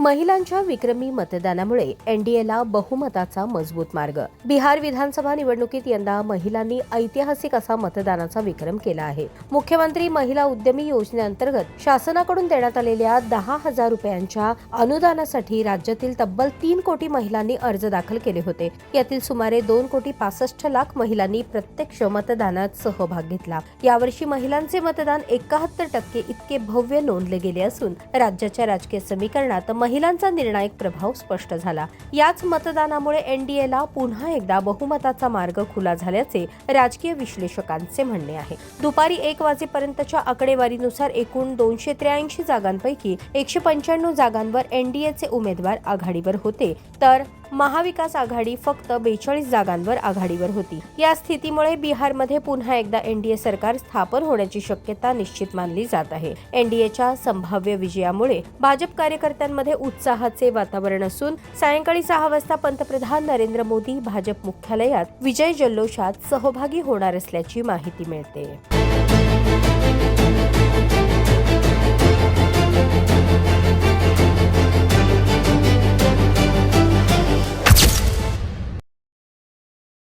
महिलांच्या विक्रमी मतदानामुळे एनडीएला बहुमताचा मजबूत मार्ग. बिहार विधानसभा निवडणुकीत यंदा महिलांनी ऐतिहासिक असा मतदानाचा विक्रम केला आहे. मुख्यमंत्री महिला उद्यमी योजनेअंतर्गत शासनाकडून देण्यात आलेल्या दहा हजार रुपयांच्या अनुदानासाठी राज्यातील तब्बल तीन कोटी महिलांनी अर्ज दाखल केले होते. यातील सुमारे दोन कोटी पासष्ट लाख महिलांनी प्रत्यक्ष मतदानात सहभाग घेतला. यावर्षी महिलांचे मतदान एकाहत्तर टक्के इतके भव्य नोंदले गेले असून राज्याच्या राजकीय समीकरणात महिलांचा निर्णायक प्रभाव स्पष्ट झाला. याच मतदानामुळे एनडीएला पुन्हा एकदा बहुमताचा मार्ग खुला झाल्याचे राजकीय विश्लेषकांचे म्हणणे आहे. दुपारी एक वाजेपर्यंतच्या आकडेवारीनुसार एकूण दोनशे त्र्याऐंशी जागांपैकी एकशे पंच्याण्णव जागांवर एनडीएचे उमेदवार आघाडीवर होते. तर महाविकास आघाडी फक्त बेचाळीस जागांवर आघाडीवर होती. या स्थितीमुळे बिहारमध्ये पुन्हा एकदा एनडीए सरकार स्थापन होण्याची शक्यता निश्चित मानली जात आहे. एनडीएच्या संभाव्य विजयामुळे भाजप कार्यकर्त्यांमध्ये उत्साहाचे वातावरण असून सायंकाळी सहा वाजता पंतप्रधान नरेंद्र मोदी भाजप मुख्यालयात विजय जल्लोषात सहभागी होणार असल्याची माहिती मिळते.